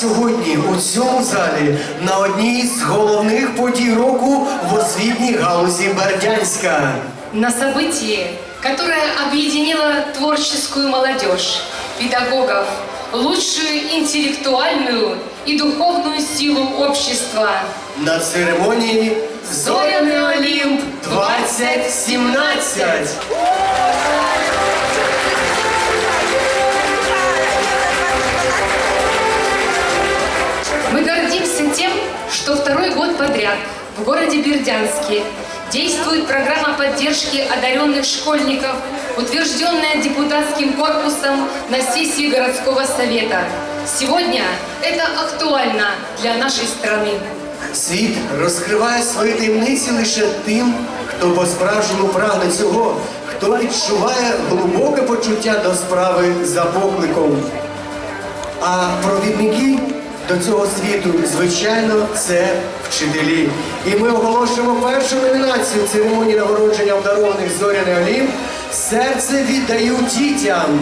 сьогодні у цьому залі на одній з головних подій року в освітній галузі Бердянська. на событии, которое объединило творческую молодежь, педагогов, лучшую интеллектуальную и духовную силу общества. На церемонії Зоряний Олімп 2017. в городе Бердянске действует программа поддержки одаренных школьников, утвержденная депутатским корпусом на сессии городского совета. Сегодня это актуально для нашей страны. Світ розкриває свої таємниці лише тим, хто по-справжньому прагне цього, хто відчуває глибоке почуття до справи за покликом. А провідники до цього світу, звичайно, це вчителі. І ми оголошуємо першу номінацію церемонії нагородження обдарованих Зоряний Олімп. Серце віддаю дітям.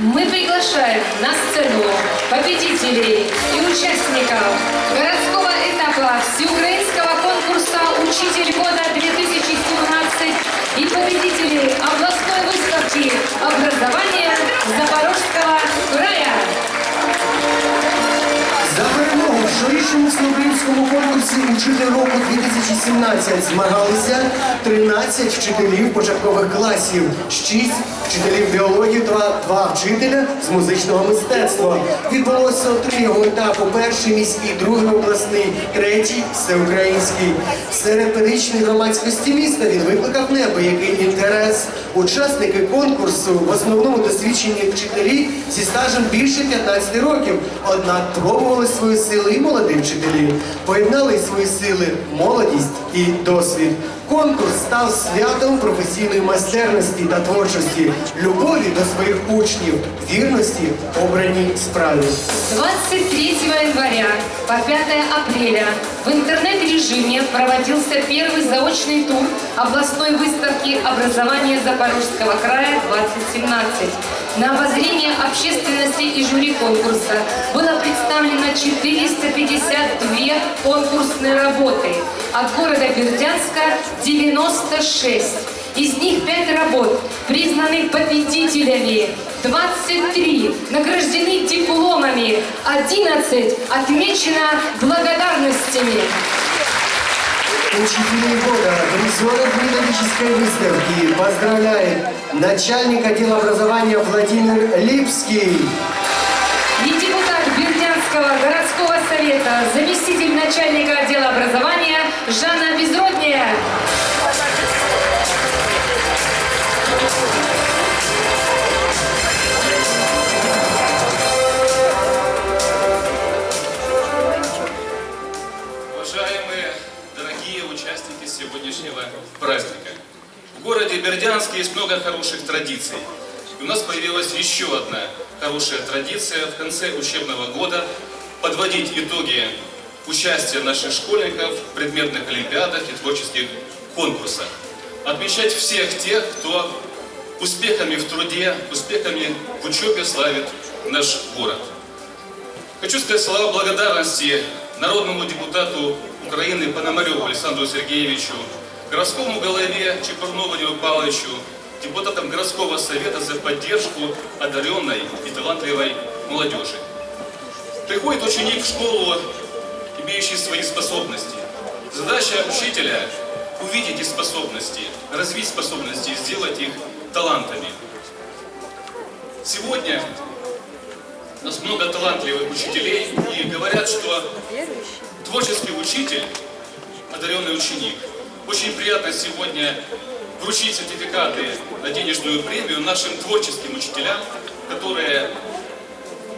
Мы приглашаем на сцену победителей и участников городского этапа всеукраинского конкурса «Учитель года 2017» и победителей областной выставки конкурсі Учитель року 2017 змагалися 13 вчителів початкових класів, 6 вчителів біології та 2 вчителя з музичного мистецтва. Відбулося три його етапи: перший міський, другий обласний, третій всеукраїнський. Серед педагогічної громадськості міста він викликав неабиякий інтерес. Учасники конкурсу в основному досвідчені вчителі зі стажем більше 15 років. Однак пробували свої сили і молоді вчителі. Поєднали свої сили молодість і досвід. Конкурс став святом професійної майстерності та творчості, любові до своїх учнів, вірності обраній справі. 23 января по 5 апреля в интернет-режиме проводился первый заочный тур областной выставки образования Запорожского края 2017. На обозрение общественности и жюри конкурса было представлено 452 конкурсные работы. От города Бердянска 96. Из них 5 работ признаны победителями, 23 награждены дипломами, 11 отмечено благодарностями. Учителей года, призеров методической выставки поздравляет начальник отдела образования Владимир Липский. И депутат Бердянского городского совета, заместитель начальника отдела образования Жанна есть много хороших традиций. И у нас появилась еще одна хорошая традиция в конце учебного года подводить итоги участия наших школьников в предметных олимпиадах и творческих конкурсах. Отмечать всех тех, кто успехами в труде, успехами в учебе славит наш город. Хочу сказать слова благодарности народному депутату Украины Пономареву Александру Сергеевичу, городскому голове Чепурнову Владимиру Павловичу, депутатам городского совета за поддержку одаренной и талантливой молодежи. Приходит ученик в школу, имеющий свои способности. Задача учителя – увидеть их способности, развить способности и сделать их талантами. Сегодня у нас много талантливых учителей, и говорят, что творческий учитель, одаренный ученик. Очень приятно сегодня вручить сертификаты на денежную премию нашим творческим учителям, которые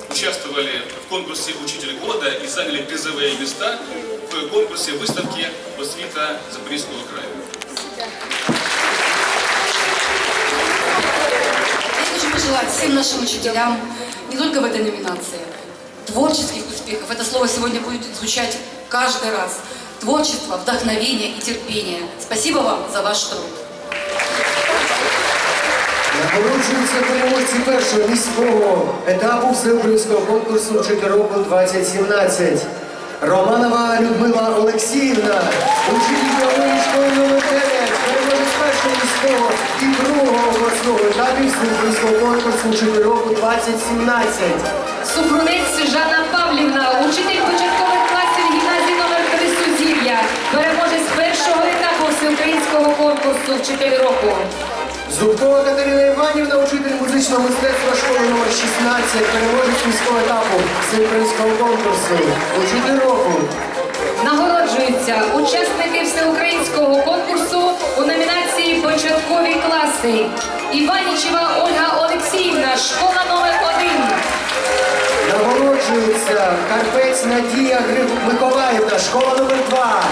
участвовали в конкурсе «Учитель года» и заняли призовые места в конкурсе выставки «Освита Запорізького края». Я хочу пожелать всем нашим учителям, не только в этой номинации, творческих успехов. Это слово сегодня будет звучать каждый раз. Творчество, вдохновение и терпение. Спасибо вам за ваш труд. Нагороджуються переможці першого міського етапу всеукраїнського конкурсу «Вчитель року 2017. Романова Людмила Олексіївна, учитель біології школи номер 9, переможець першого міського і другого обласного етапів всеукраїнського конкурсу «Вчитель року 2017. Супрунець Жанна Павлівна, учитель початкових класів гімназії номер 3 Сузір'я, переможець першого етапу всеукраїнського конкурсу «Вчитель року. Зубкова Катерина Іванівна, учитель музичного мистецтва школи номер 16, переможець міського етапу всеукраїнського конкурсу. Учитель року. Нагороджуються учасники всеукраїнського конкурсу у номінації Початкові класи. Іванічева Ольга Олексіївна, школа номер 1. Нагороджується Карпець Надія Гриб Миколаївна, школа номер 2.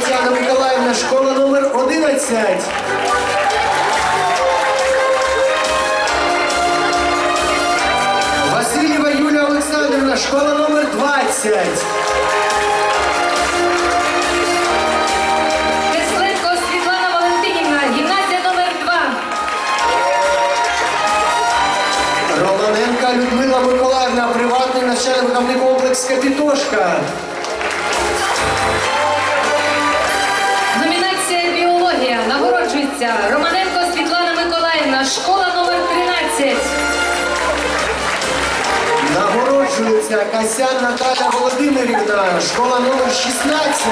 Тетяна Миколаївна, школа номер 11. Васильєва Юлія Олександрівна, школа номер 20. Тесленко Світлана Валентинівна, гімназія номер 2. Романенка Людмила Миколаївна, приватний навчально-виховний комплекс Капітошка. Нагороджується Романенко Світлана Миколаївна, школа номер 13. Нагороджується Касян Наталя Володимирівна, школа номер 16.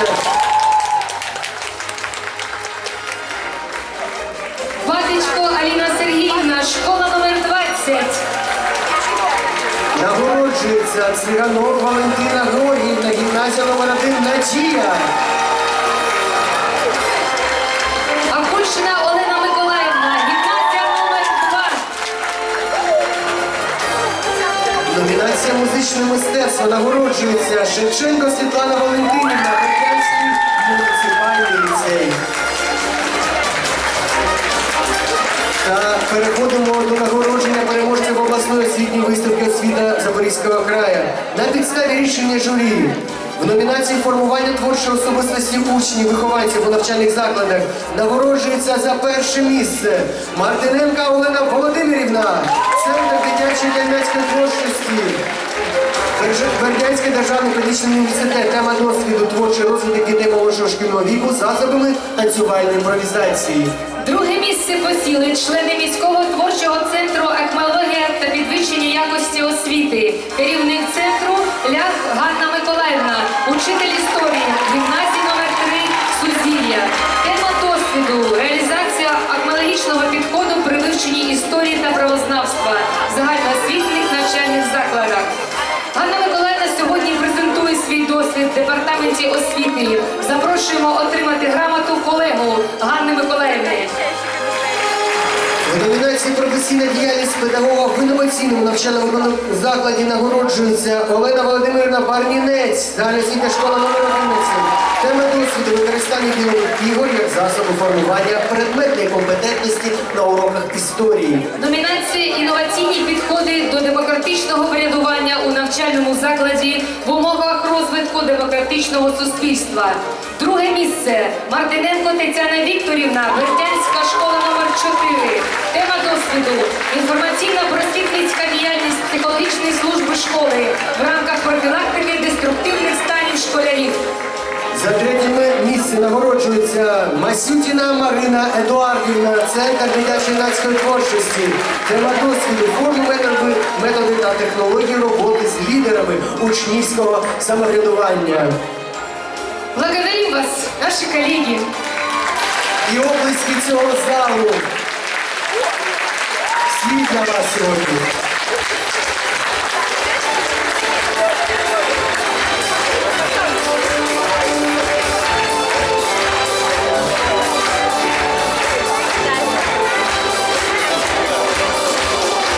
Ватечко Аліна Сергіївна, школа номер 20. Нагороджується Циганов Валентина Георгіївна, гімназія номер 1 Надія. Музичне мистецтво нагороджується Шевченко Світлана Валентинівна, Бердянський муніципальний ліцей. Та переходимо до нагородження переможців обласної освітньої виставки освіта Запорізького краю. На підставі рішення журі в номінації формування творчої особистості учнів, вихованців у навчальних закладах нагороджується за перше місце Мартиненка Олена Володимирівна, Центр дитячої та юнацької творчості. Бердянський державний педагогічний університет, тема досвіду творчий розвиток дітей молодшого шкільного віку засобами танцювальної імпровізації. Друге місце посіли члени міського творчого центру «Екмологія та підвищення якості освіти. Керівник центру Ляг Ганна Миколаївна, учитель історії, департаменті освіти. Запрошуємо отримати грамоту колегу Ганни Миколаївни. В номінації професійна діяльність педагога в інноваційному навчальному закладі нагороджується Олена Володимирівна Барнінець, загальноосвітня школа номер 11. Тема досвіду використання ігор- ігор як засобу формування предметної компетентності на уроках історії. Номінація інноваційні підходи до демократичного врядування у навчальному закладі розвитку демократичного суспільства. Друге місце Мартиненко Тетяна Вікторівна, Бердянська школа номер 4. Тема досвіду інформаційна просвітницька діяльність психологічної служби школи в рамках профілактики деструктивних третє місці нагороджується Масютіна Марина Едуардівна, Центр дитячо-юнацької творчості, тема досвіду, форми методи, методи та технології роботи з лідерами учнівського самоврядування. Благодарим вас, наші колеги. І облиски цього залу. Всі для вас сьогодні.